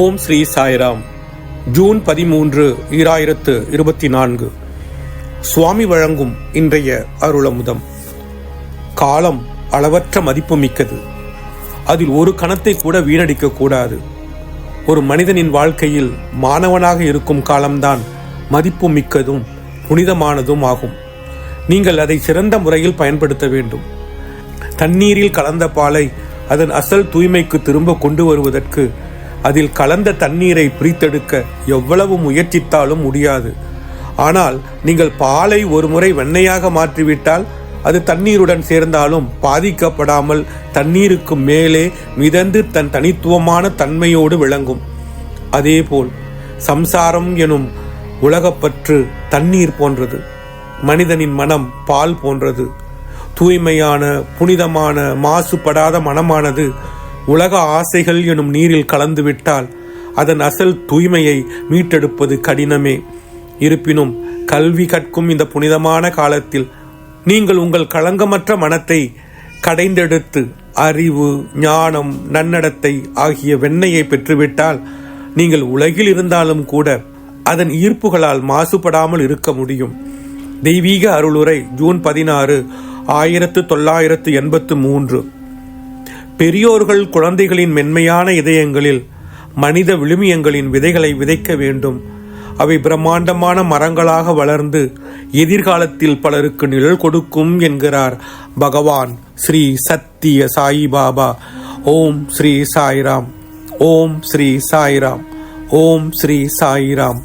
ஓம் Sri Sairam. June பதிமூன்று ஈராயிரத்து இருபத்தி நான்கு சுவாமி வழங்கும் இன்றைய அருளமுதம். காலம் அளவற்ற மதிப்பு மிக்கது. அதில் ஒரு கணத்தை கூட வீணடிக்க கூடாது. ஒரு மனிதனின் வாழ்க்கையில் மாணவனாக இருக்கும் காலம்தான் மதிப்பு மிக்கதும் புனிதமானதும் ஆகும். நீங்கள் அதை சிறந்த முறையில் பயன்படுத்த வேண்டும். தண்ணீரில் கலந்த பாலை அதன் அசல் தூய்மைக்கு திரும்ப கொண்டு வருவதற்கு அதில் கலந்த தண்ணீரை பிரித்தெடுக்க எவ்வளவு முயற்சித்தாலும் முடியாது. ஆனால் நீங்கள் பாலை ஒருமுறை வெண்ணையாக மாற்றிவிட்டால் அது தண்ணீருடன் சேர்ந்தாலும் பாதிக்கப்படாமல் தண்ணீருக்கு மேலே மிதந்து தன் தனித்துவமான தன்மையோடு விளங்கும். அதேபோல் சம்சாரம் எனும் உலகப்பற்று தண்ணீர் போன்றது. மனிதனின் மனம் பால் போன்றது. தூய்மையான புனிதமான மாசுபடாத மனமானது உலக ஆசைகள் எனும் நீரில் கலந்துவிட்டால் அதன் அசல் தூய்மையை மீட்டெடுப்பது கடினமே. இருப்பினும் கல்வி கற்கும் இந்த புனிதமான காலத்தில் நீங்கள் உங்கள் களங்கமற்ற மனத்தை கடைந்தெடுத்து அறிவு ஞானம் நன்னடத்தை ஆகிய வெண்ணையை பெற்றுவிட்டால் நீங்கள் உலகில் இருந்தாலும் கூட அதன் ஈர்ப்புகளால் மாசுபடாமல் இருக்க முடியும். தெய்வீக அருளுரை ஜூன் பதினாறு ஆயிரத்து தொள்ளாயிரத்து எண்பத்து மூன்று. பெரியோர்கள் குழந்தைகளின் மென்மையான இதயங்களில் மனித விழுமியங்களின் விதைகளை விதைக்க வேண்டும். அவை பிரம்மாண்டமான மரங்களாக வளர்ந்து எதிர்காலத்தில் பலருக்கு நிழல் கொடுக்கும் என்கிறார் பகவான் ஸ்ரீ சத்திய சாயிபாபா ஓம் ஸ்ரீ சாய்ராம். ஓம் ஸ்ரீ சாய்ராம். ஓம் ஸ்ரீ சாய்ராம்.